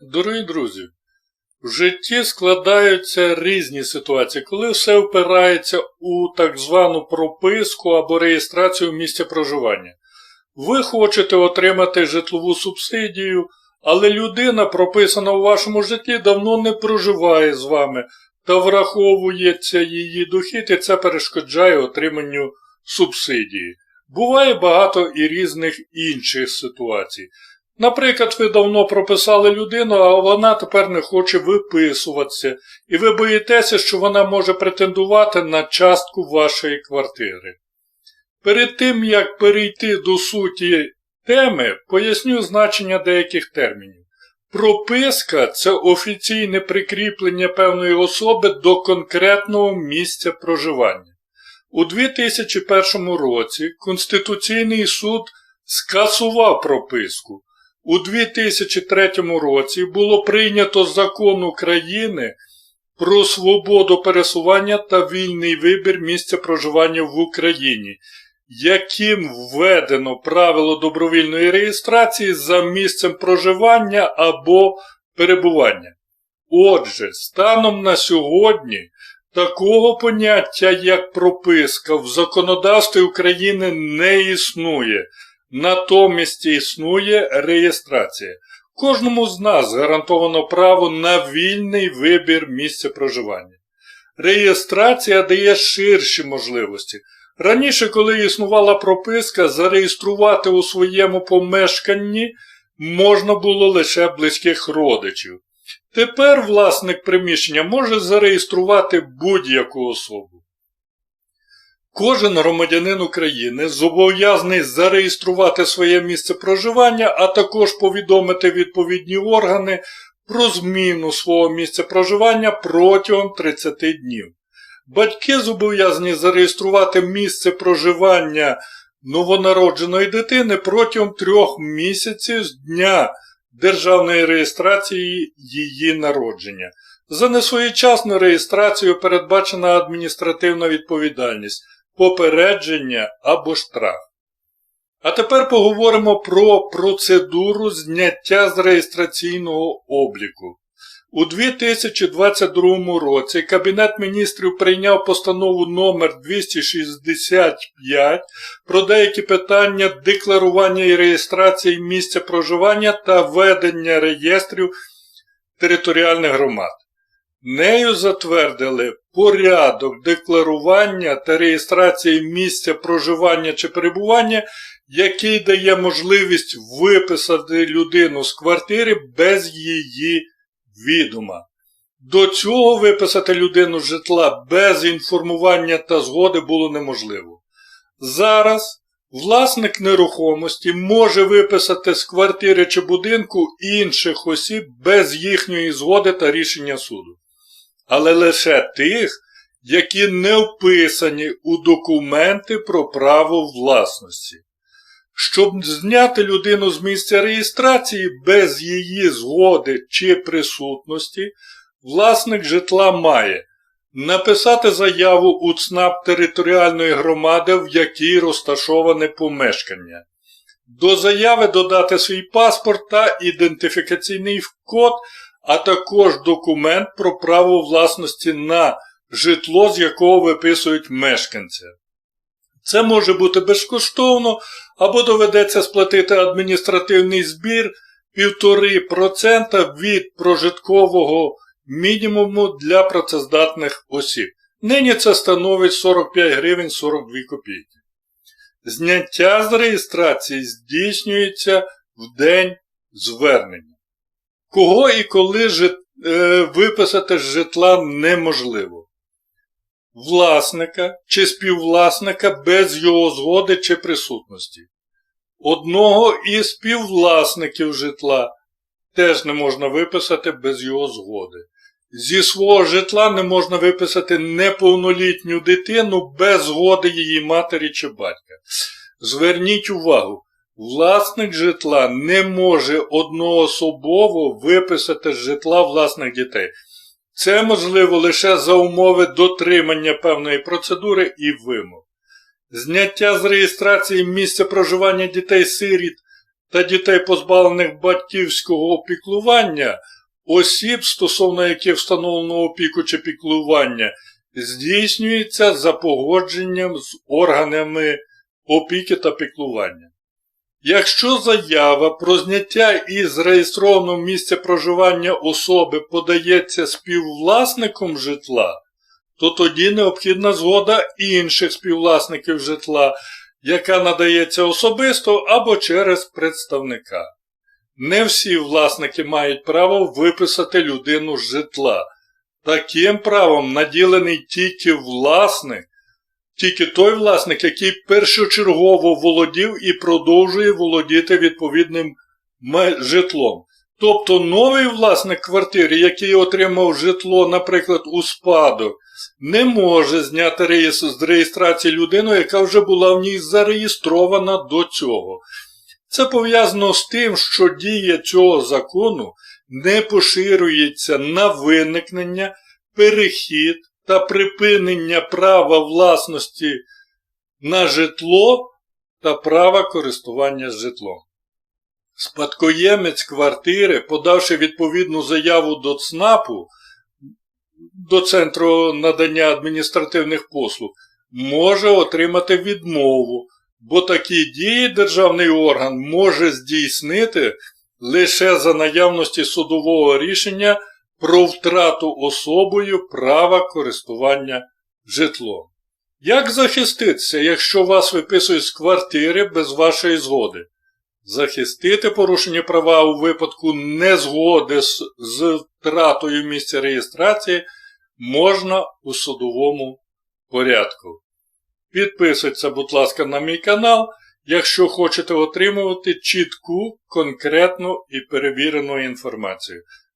Дорогі друзі, в житті складаються різні ситуації, коли все впирається у так звану прописку або реєстрацію місця проживання. Ви хочете отримати житлову субсидію, але людина, прописана у вашому житті, давно не проживає з вами та враховується її дохід, і це перешкоджає отриманню субсидії. Буває багато і різних інших ситуацій. Наприклад, ви давно прописали людину, а вона тепер не хоче виписуватися, і ви боїтеся, що вона може претендувати на частку вашої квартири. Перед тим, як перейти до суті теми, поясню значення деяких термінів. Прописка це офіційне прикріплення певної особи до конкретного місця проживання. У 2001 році Конституційний суд скасував прописку. У 2003 році було прийнято закон України про свободу пересування та вільний вибір місця проживання в Україні, яким введено правило добровільної реєстрації за місцем проживання або перебування. Отже, станом на сьогодні такого поняття, як прописка, в законодавстві України не існує. Натомість існує реєстрація. Кожному з нас гарантовано право на вільний вибір місця проживання. Реєстрація дає ширші можливості. Раніше, коли існувала прописка, зареєструвати у своєму помешканні можна було лише близьких родичів. Тепер власник приміщення може зареєструвати будь-яку особу. Кожен громадянин України зобов'язаний зареєструвати своє місце проживання, а також повідомити відповідні органи про зміну свого місця проживання протягом 30 днів. Батьки зобов'язані зареєструвати місце проживання новонародженої дитини протягом трьох місяців з дня державної реєстрації її народження. За несвоєчасну реєстрацію передбачена адміністративна відповідальність попередження або штраф. А тепер поговоримо про процедуру зняття з реєстраційного обліку. У 2022 році Кабінет міністрів прийняв постанову номер 265 про деякі питання декларування і реєстрації місця проживання та ведення реєстрів територіальних громад. Нею затвердили порядок декларування та реєстрації місця проживання чи перебування, який дає можливість виписати людину з квартири без її відома. До цього виписати людину з житла без інформування та згоди було неможливо. Зараз власник нерухомості може виписати з квартири чи будинку інших осіб без їхньої згоди та рішення суду але лише тих, які не вписані у документи про право власності. Щоб зняти людину з місця реєстрації без її згоди чи присутності, власник житла має написати заяву у ЦНАП територіальної громади, в якій розташоване помешкання. До заяви додати свій паспорт та ідентифікаційний код а також документ про право власності на житло, з якого виписують мешканця. Це може бути безкоштовно або доведеться сплатити адміністративний збір 1,5% від прожиткового мінімуму для працездатних осіб. Нині це становить 45 гривень 42 копійки. Зняття з реєстрації здійснюється в день звернення. Кого і коли жит... е, виписати з житла неможливо. Власника чи співвласника без його згоди чи присутності. Одного із співвласників житла теж не можна виписати без його згоди. Зі свого житла не можна виписати неповнолітню дитину без згоди її матері чи батька. Зверніть увагу, Власник житла не може одноособово виписати з житла власних дітей. Це можливо лише за умови дотримання певної процедури і вимог. Зняття з реєстрації місця проживання дітей-сиріт та дітей, позбавлених батьківського опіклування, осіб, стосовно яких встановлено опіку чи піклування, здійснюється за погодженням з органами опіки та піклування. Якщо заява про зняття із зареєстрованого місця проживання особи подається співвласником житла, то тоді необхідна згода інших співвласників житла, яка надається особисто або через представника. Не всі власники мають право виписати людину з житла. Таким правом наділений тільки власник, тільки той власник, який першочергово володів і продовжує володіти відповідним житлом. Тобто новий власник квартири, який отримав житло, наприклад, у спадок, не може зняти з реєстрації людину, яка вже була в ній зареєстрована до цього. Це пов'язано з тим, що дія цього закону не поширюється на виникнення, перехід та припинення права власності на житло та права користування житлом. Спадкоємець квартири, подавши відповідну заяву до ЦНАПу, до Центру надання адміністративних послуг, може отримати відмову, бо такі дії державний орган може здійснити лише за наявності судового рішення про втрату особою права користування житлом. Як захиститися, якщо вас виписують з квартири без вашої згоди? Захистити порушення права у випадку незгоди з, з втратою місця реєстрації можна у судовому порядку. Підписуйтеся, будь ласка, на мій канал, якщо хочете отримувати чітку, конкретну і перевірену інформацію.